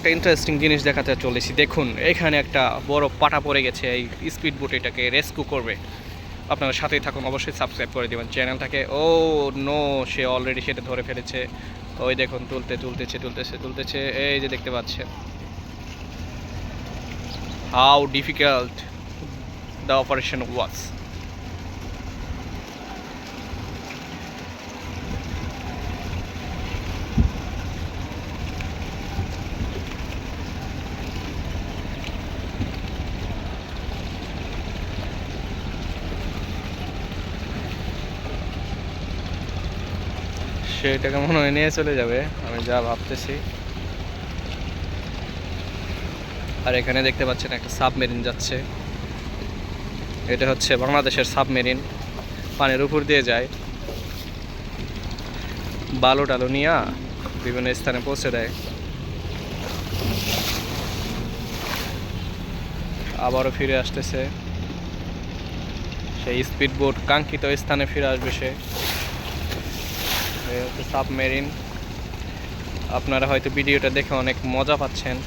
একটা ইন্টারেস্টিং জিনিস দেখাতে চলেছি। দেখুন, এখানে একটা বড় পাটা পড়ে গেছে, এই স্পিড বোট এটাকে রেস্কিউ করবে। আপনারা সাথেই থাকুন, অবশ্যই সাবস্ক্রাইব করে দেবেন চ্যানেলটাকে ও নো সে অলরেডি সেটা ধরে ফেলেছে। ওই দেখুন, তুলতে, তুলতেছে তুলতেছে তুলতেছে, এই যে দেখতে পাচ্ছেন। How difficult the operation was সেটাকে মনে হয় নিয়ে চলে যাবে, আমি যা ভাবতেছি। আর এখানে দেখতে পাচ্ছেন একটা সাবমেরিন যাচ্ছে। এটা হচ্ছে বাংলাদেশের সাবমেরিন, পানির উপর দিয়ে যায়। বালু টালু নিয়ে বিভিন্ন স্থানে পৌঁছে দেয়। আবারও ফিরে আসতেছে। সেই স্পিড বোট কাঙ্ক্ষিত স্থানে ফিরে আসবে সে। হচ্ছে সাবমেরিন আপনারা হয়তো ভিডিওটা দেখে অনেক মজা পাচ্ছেন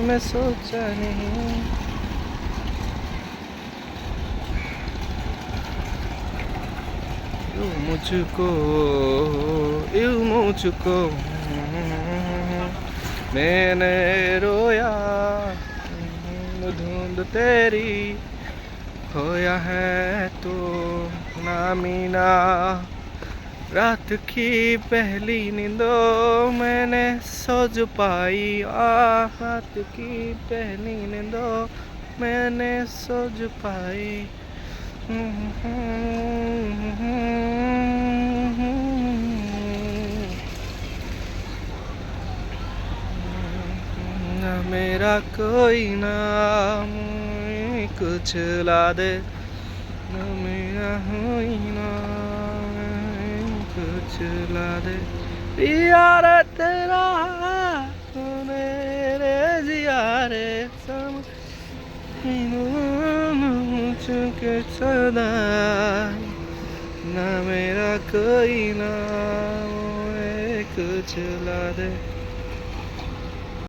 मैं सोचा नहीं यू मुझको यू मुझको। मैंने रोया धुंध तेरी, खोया है तो नामीना रात की पहली नींदों मैंने सोच पाई आ रात की पहली नींदों मैंने सोच पाई। मेरा कोई नाम कुछ ला दे न मेरा कोई नाम कुछ ला दे यार तेरा मेरे जियारे सम সদায় না মেরা কই নাম এক চলা দে